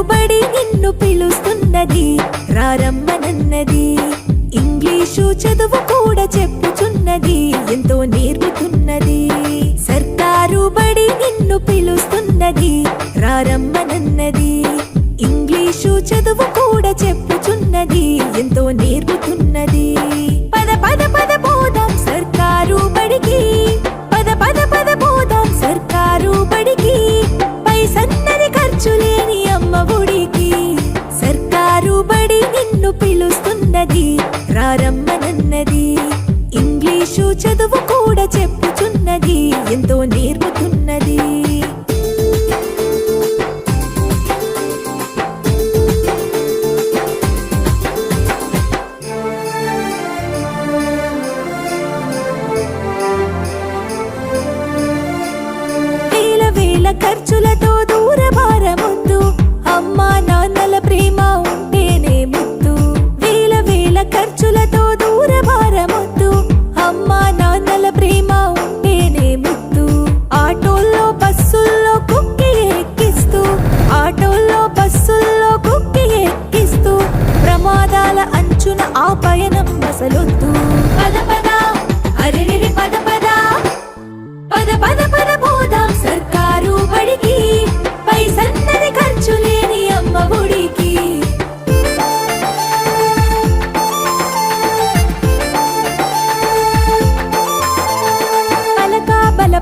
లోబడి నిన్ను పిలుస్తున్నది. ప్రారంభనన్నది ఇంగ్లీషు చదువు కూడా చెప్పుచున్నది. ఎంతో నేర్పుతున్నది సర్కారు బడి నిన్ను పిలుస్తున్నది. ప్రారంభనన్నది ఇంగ్లీషు చదువు కూడా చెప్పు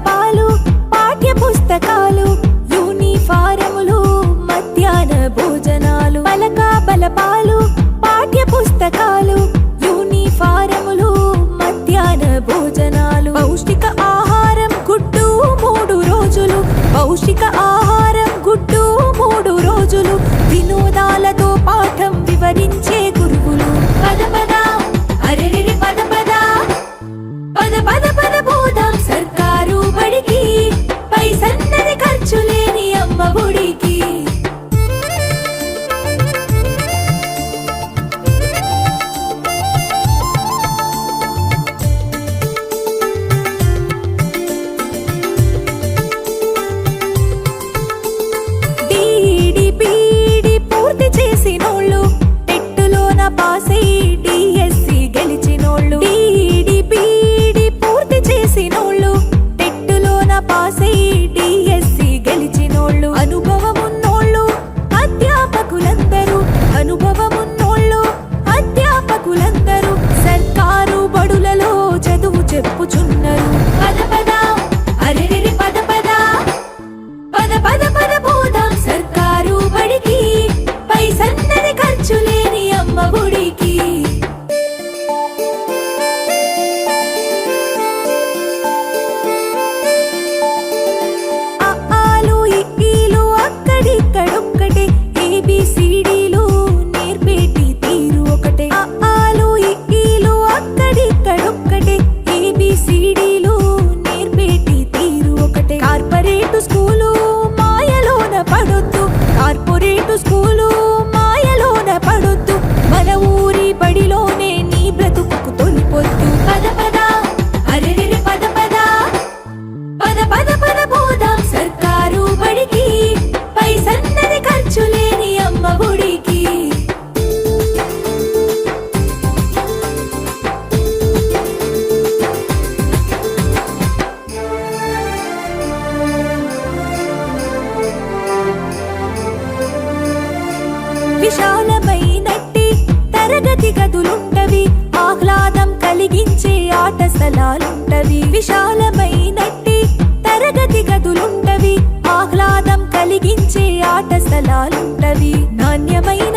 పాలు పాఠ్య పుస్తకాలు యూనిఫారములు మధ్యాహ్న భోజనాలు బలకా బలపాలు స్కూలు విశాలమై నట్టి తరగతి గదులుంటవి ఆహ్లాదం కలిగించే ఆట స్థలాలుంటవి విశాలమై నట్టి తరగతి గదులుంటవి ఆహ్లాదం కలిగించే ఆట స్థలాలుంటవి నాణ్యమైన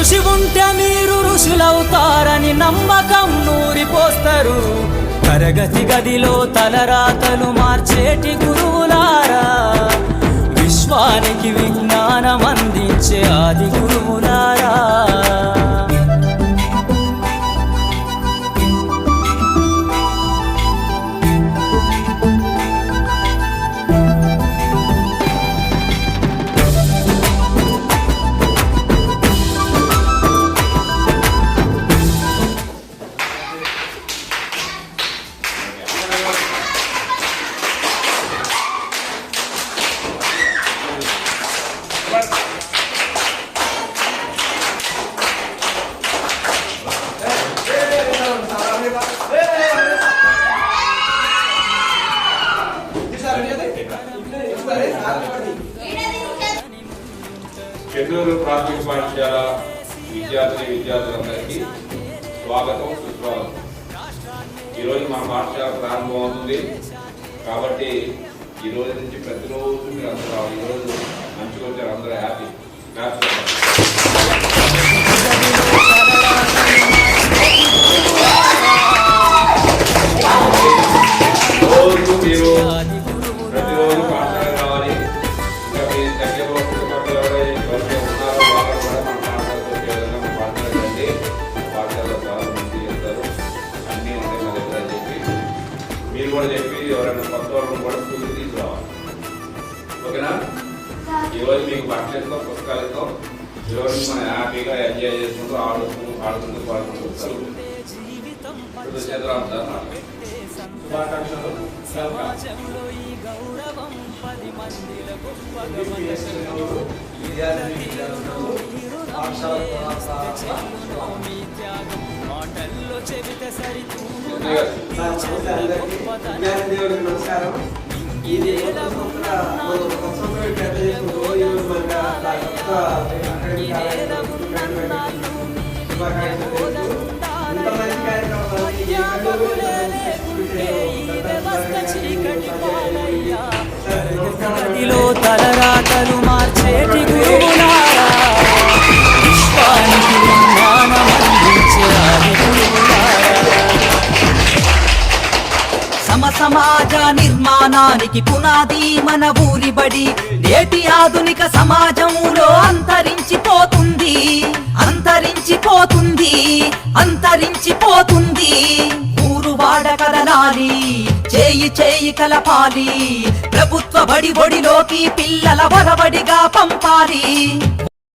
కృషి ఉంటే మీరు ఋషులవుతారని నమ్మకం నూరిపోస్తారు. తరగతి గదిలో తలరాతలు మార్చేటి గురువులారా. విశ్వానికి విజ్ఞానం అందించే ఆది గురువులారా. చెన్నూరు ప్రాథమిక పాఠశాల విద్యార్థి విద్యార్థులందరికీ స్వాగతం సుస్వాగతం. ఈరోజు మా పాఠశాల ప్రారంభం అవుతుంది. కాబట్టి ఈ రోజు నుంచి ప్రతిరోజు మీరు అందరూ ఈరోజు మంచిగా వచ్చారు. అందరూ హ్యాపీ కొత్త వాళ్ళని కూడా స్కూల్కి తీసుకురావాలి ఓకేనా ఈరోజు మీకు బట్టలు ఇస్తాం పుస్తకాలు ఇస్తాం ఈరోజు మనం హ్యాపీగా ఎంజాయ్ చేసుకుంటూ ఆడుతూ ఆడుకుంటూ పాడుకుంటూ చదువు చంద్రరామ్ సార్ మాట్లాడు. శుభాకాంక్షలు సమాజంలో ఈ గౌరవం పది మందిల గొప్పగా కొత్త అకాడమిక్ శుభాకాంక్షలు తెలుపుతూ ఇంత మంచి కార్యక్రమాలకి చీకటి నిర్మాణానికి పునాది మన ఊరి బడి. నేటి ఆధునిక సమాజంలో అంతరించిపోతుంది. అంతరించిపోతుంది. అంతరించిపోతుంది. ఊరు వాడ కదలాలి చేయి చేయి కలపాలి. ప్రభుత్వ బడి బడిలోకి పిల్లల వరవడిగా పంపాలి.